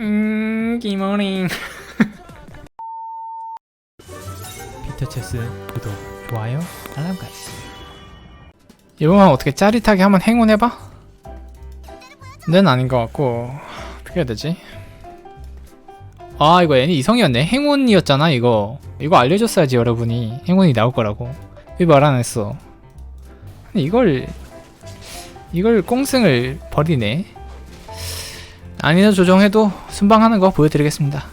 음, 기모닝. 비터체스 구독, 좋아요, 알람까지. 이번만 어떻게 짜릿하게 한번 행운해봐? 는 아닌 것 같고 어떻게 해야 되지? 아 이거 애니 이성이었네 행운이었잖아 이거 이거 알려줬어야지 여러분이 행운이 나올 거라고 왜 말 안 했어 이걸 이걸 꽁승을 버리네 난이도 조정해도 순방하는 거 보여드리겠습니다.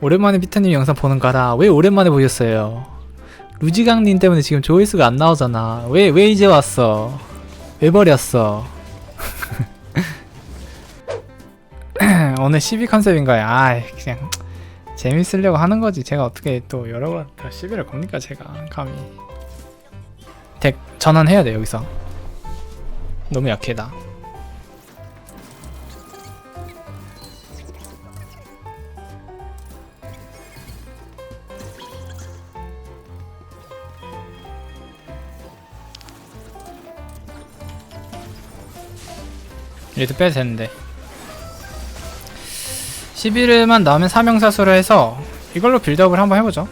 오랜만에 피타님 영상 보는 거라 왜 오랜만에 보셨어요? 루지강님 때문에 지금 조회수가 안 나오잖아. 왜 왜 이제 왔어? 왜 버렸어? 오늘 12 컨셉인가요? 아 그냥 재밌으려고 하는 거지. 제가 어떻게 또 여러 번다 시비를 겁니까 제가? 감히. 덱 전환해야 돼 여기서. 너무 약해 나 얘도 빼도 되는데. 11일만 나오면 사명사수로 해서 이걸로 빌드업을 한번 해보죠.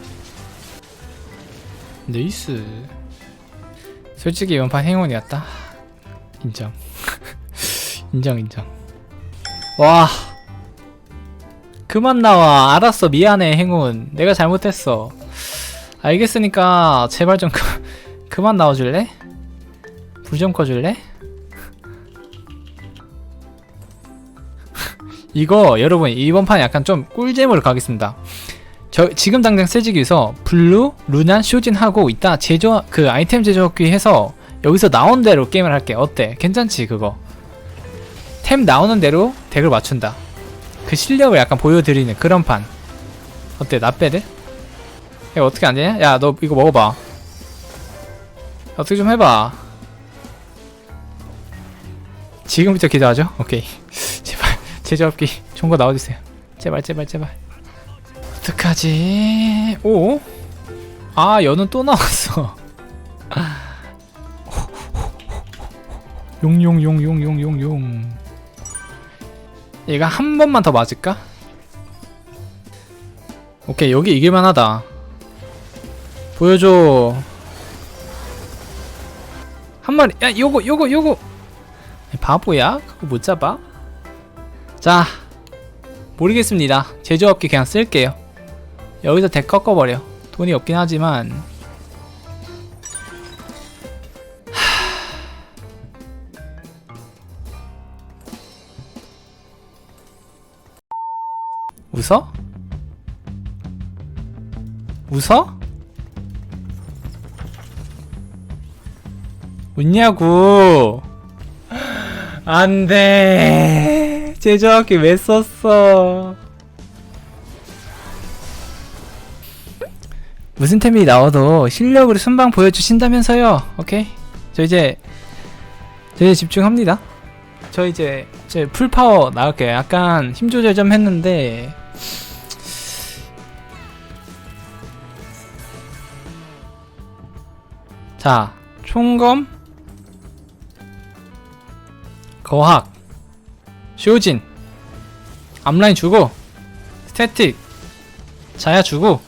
네이스. 솔직히 이번 판 행운이었다. 인정. 인정 인정. 와. 그만 나와. 알았어. 미안해. 행운. 내가 잘못했어. 알겠으니까 제발 좀 그, 그만 나와줄래? 불 좀 꺼줄래? 이거 여러분 이번 판 약간 좀 꿀잼으로 가겠습니다. 저 지금 당장 세지기 위해서 블루, 루난, 쇼진 하고 이따 제조 그 아이템 제조하기 해서 여기서 나온 대로 게임을 할게. 어때? 괜찮지 그거? 템 나오는 대로 덱을 맞춘다. 그 실력을 약간 보여드리는 그런 판. 어때? 나빼드? 야 어떻게 안 되냐? 야 너 이거 먹어봐. 어떻게 좀 해봐. 지금부터 기도하죠? 오케이. 제발. 제조업기 좋은 거 나와주세요. 제발 제발 제발. 어떡하지? 오? 아 연은 또 나왔어. 용용용용용용용. 얘가 한 번만 더 맞을까? 오케이 여기 이길만 하다. 보여줘. 한 마리. 야 요거 요거 요거. 바보야? 그거 못 잡아? 자 모르겠습니다. 제조업기 그냥 쓸게요. 여기서 덱 꺾어버려. 돈이 없긴 하지만. 웃어? 웃어? 웃냐고? 안돼 제조학기 왜 썼어? 무슨 템이 나와도 실력으로 순방 보여주신다면서요. 오케이? 저 이제 저 이제 집중합니다. 저 이제 제 풀파워 나갈게요. 약간 힘 조절 좀 했는데. 자 총검 거학 쇼진 앞라인 주고 스태틱 자야 주고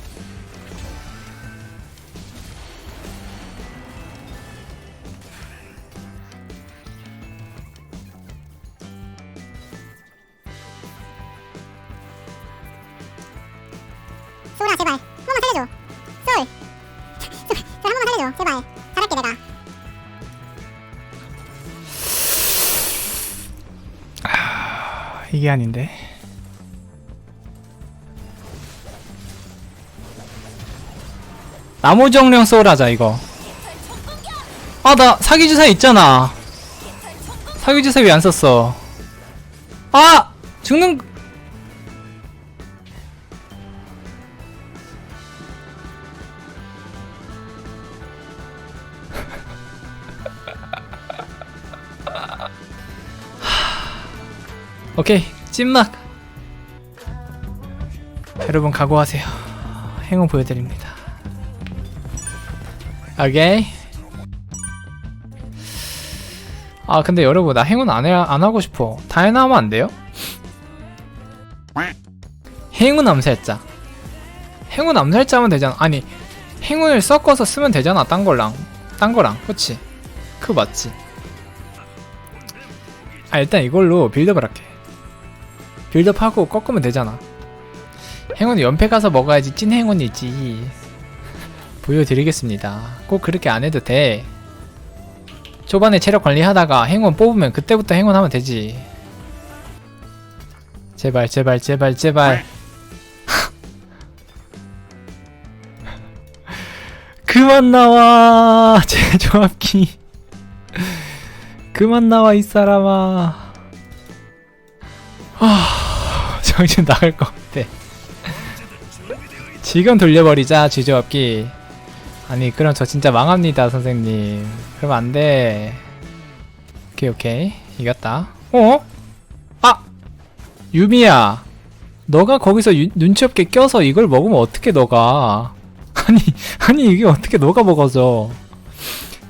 이게 아닌데. 나무 정령 소울하자 이거. 아 나 사기주사 있잖아. 사기주사 왜 안 썼어? 아! 죽는 오케이 찐막. 여러분 각오하세요. 행운 보여드립니다. 오케이. 아 근데 여러분 나 행운 안, 해, 안 하고 싶어. 다이나 하면 안 돼요? 행운 암살자. 행운 암살자 하면 되잖아. 아니 행운을 섞어서 쓰면 되잖아 딴 거랑. 딴 거랑 그치? 그거 맞지? 아 일단 이걸로 빌드업을 할게 빌드업하고 꺾으면 되잖아. 행운이 연패 가서 먹어야지 찐 행운이지. 보여드리겠습니다. 꼭 그렇게 안 해도 돼. 초반에 체력 관리하다가 행운 뽑으면 그때부터 행운하면 되지. 제발 제발 제발 제발. 그만 나와 제 조합기. 그만 나와 이 사람아. 아 정신 나갈 것 같아. 지금 돌려버리자 제조합기 아니 그럼 저 진짜 망합니다 선생님. 그러면 안돼. 오케이 오케이. 이겼다. 어? 아! 유미야. 너가 거기서 유- 눈치 없게 껴서 이걸 먹으면 어떻게 너가? 아니 아니 이게 어떻게 너가 먹어져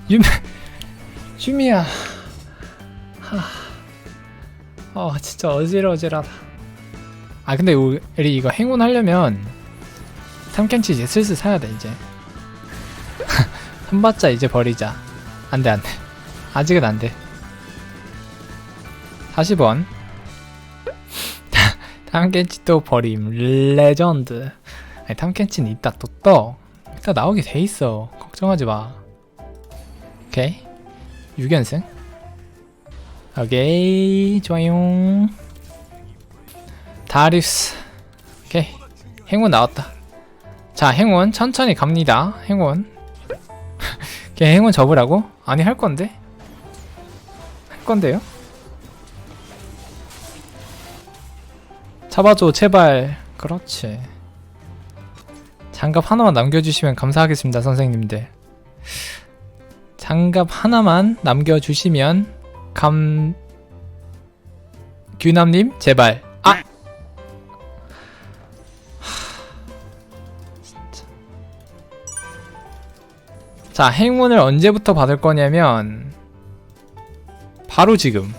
유미 유미야. 하. 어 진짜 어지러지하다 아 근데 우리 이거 행운 하려면 삼캔치 이제 슬슬 사야 돼 이제. 한바자 이제 버리자. 안돼 안돼. 아직은 안돼. 40원 탐켄치 또 버림. 레전드. 아니 탐켄치는 이따 또떠. 이따 나오게 돼 있어. 걱정하지 마. 오케이. 6연승. 오케이. 좋아요 다리우스. 오케이. 행운 나왔다. 자 행운 천천히 갑니다. 행운. 걔 행운 접으라고? 아니 할 건데? 할 건데요? 잡아줘 제발. 그렇지. 장갑 하나만 남겨주시면 감사하겠습니다 선생님들. 장갑 하나만 남겨주시면 감 규남님 제발 자 행운을 언제부터 받을 거냐면 바로 지금.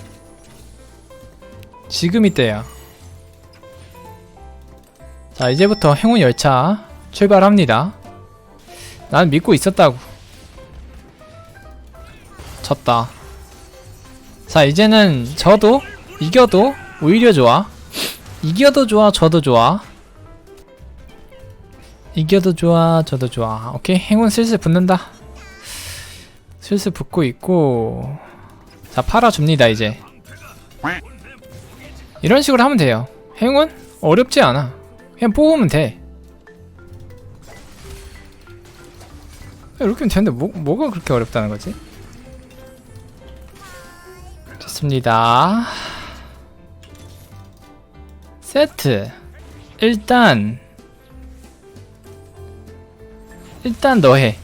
지금 이때야. 자 이제부터 행운 열차 출발합니다. 난 믿고 있었다고. 졌다. 자 이제는 저도 이겨도 오히려 좋아. 이겨도 좋아 져도 좋아. 이겨도 좋아 져도 좋아. 오케이 행운 슬슬 붙는다 슬슬 붙고 있고. 자 팔아줍니다 이제. 이런 식으로 하면 돼요. 행운? 어렵지 않아. 그냥 뽑으면 돼. 이렇게 하면 되는데 뭐, 뭐가 그렇게 어렵다는 거지? 좋습니다. 세트. 일단. 일단 너해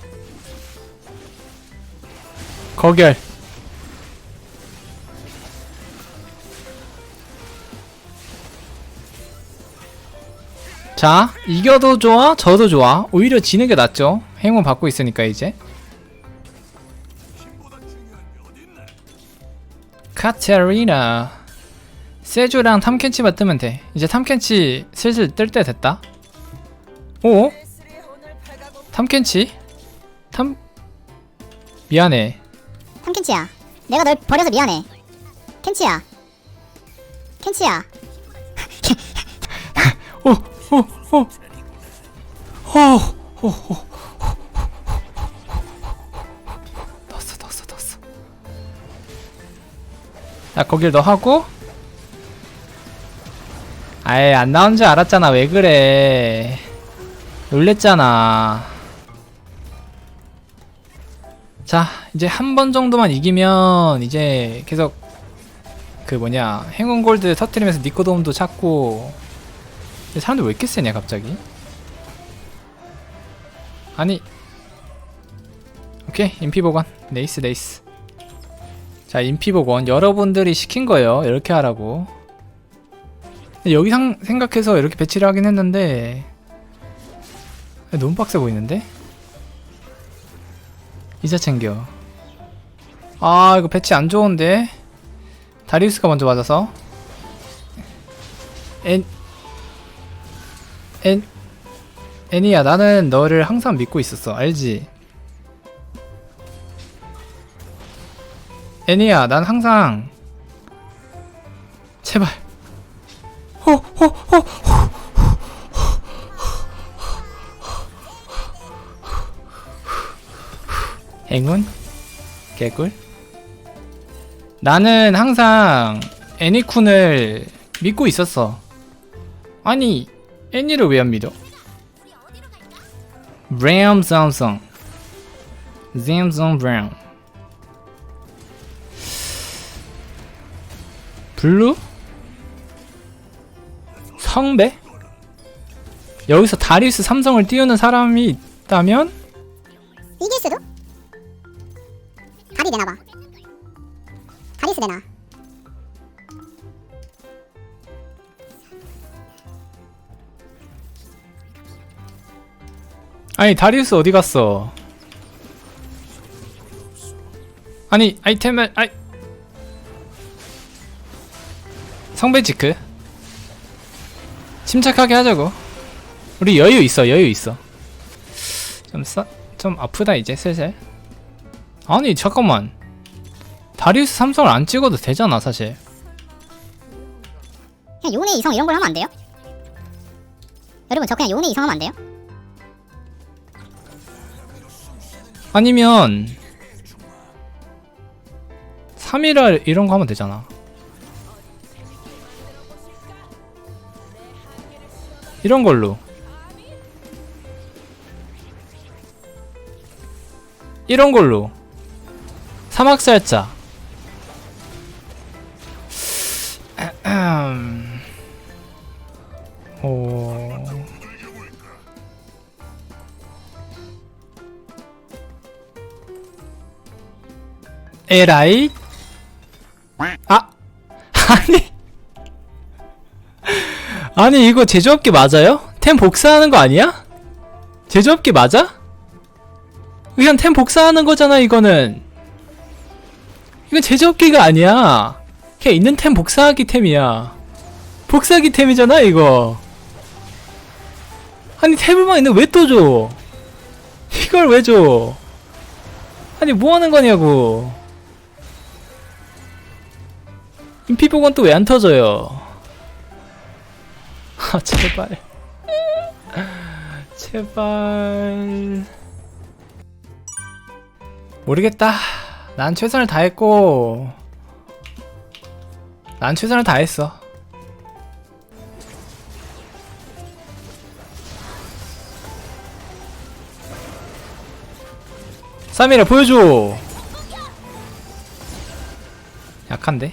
거결. 자 이겨도 좋아 져도 좋아. 오히려 지는 게 낫죠. 행운 받고 있으니까 이제. 카테리나. 세주랑 탐켄치만 뜨면 돼. 이제 탐켄치 슬슬 뜰 때 됐다. 오? 탐켄치? 탐... 미안해 탐켄치야 내가 널 버려서 미안해 켄치야 켄치야 오. 넣었어, 넣었어, 넣었어. 자, 거길 너 하고. 아예 안 나온 줄 알았잖아. 왜 그래? 놀랬잖아. 자, 이제 한 번 정도만 이기면 이제 계속 그 뭐냐 행운 골드 터트리면서 니코돔도 찾고. 근데 사람들 왜 이렇게 세냐 갑자기? 아니. 오케이 인피복원. 네이스 네이스. 자 인피복원. 여러분들이 시킨 거예요. 이렇게 하라고. 여기 상, 생각해서 이렇게 배치를 하긴 했는데 너무 빡세 보이는데? 이자 챙겨 아 이거 배치 안 좋은데? 다리우스가 먼저 맞아서. 엔 애, 애니야 나는 너를 항상 믿고 있었어. 알지? 애니야 난 항상. 제발. 행운? 개꿀 나는 항상 애니쿤을 믿고 있었어 아니 애니를 왜 안 믿어? 램 삼성 샘성 브라운 블루? 성배? 여기서 다리우스 삼성을 띄우는 사람이 있다면? 이길 수도? 다리 되나봐 다리스 되나 아니 다리우스 어디 갔어? 아니 아이템을 아이. 성배 지크? 침착하게 하자고. 우리 여유 있어 여유 있어. 좀 싸, 좀 아프다 이제 슬슬. 아니 잠깐만 다리우스 삼성을 안 찍어도 되잖아 사실. 그냥 요네 이성 이런 걸 하면 안 돼요? 여러분 저 그냥 요네 이성 하면 안 돼요? 아니면 3일날 이런 거 하면 되잖아. 이런 걸로. 이런 걸로. 사막살자 에라이 아 아니 아니 이거 제조업계 맞아요? 템 복사하는 거 아니야? 제조업계 맞아? 그냥 템 복사하는 거잖아 이거는 이건 제조업계가 아니야 그냥 있는 템 복사하기 템이야 복사하기 템이잖아 이거 아니 템을만 있는데 왜 또 줘? 이걸 왜 줘? 아니 뭐 하는 거냐고 인피복은 또 왜 안 터져요? 아 제발. 제발. 모르겠다. 난 최선을 다했고 난 최선을 다했어. 쌈이라 보여줘. 약한데?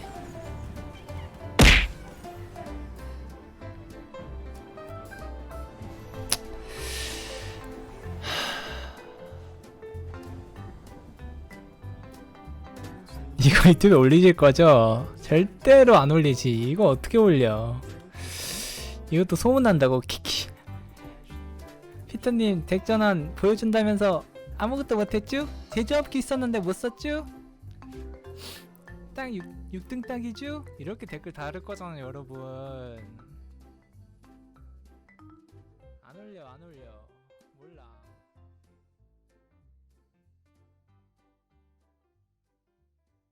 이거 유튜브에 올리실 거죠? 절대로 안 올리지. 이거 어떻게 올려? 이것도 소문난다고 키키. 피터님 덱전환 보여준다면서 아무것도 못했쥬? 제조업기 있었는데 못 썼쥬? 딱 6, 6등 딱이쥬? 이렇게 댓글 다를 거잖아요 여러분 안 올려 안 올려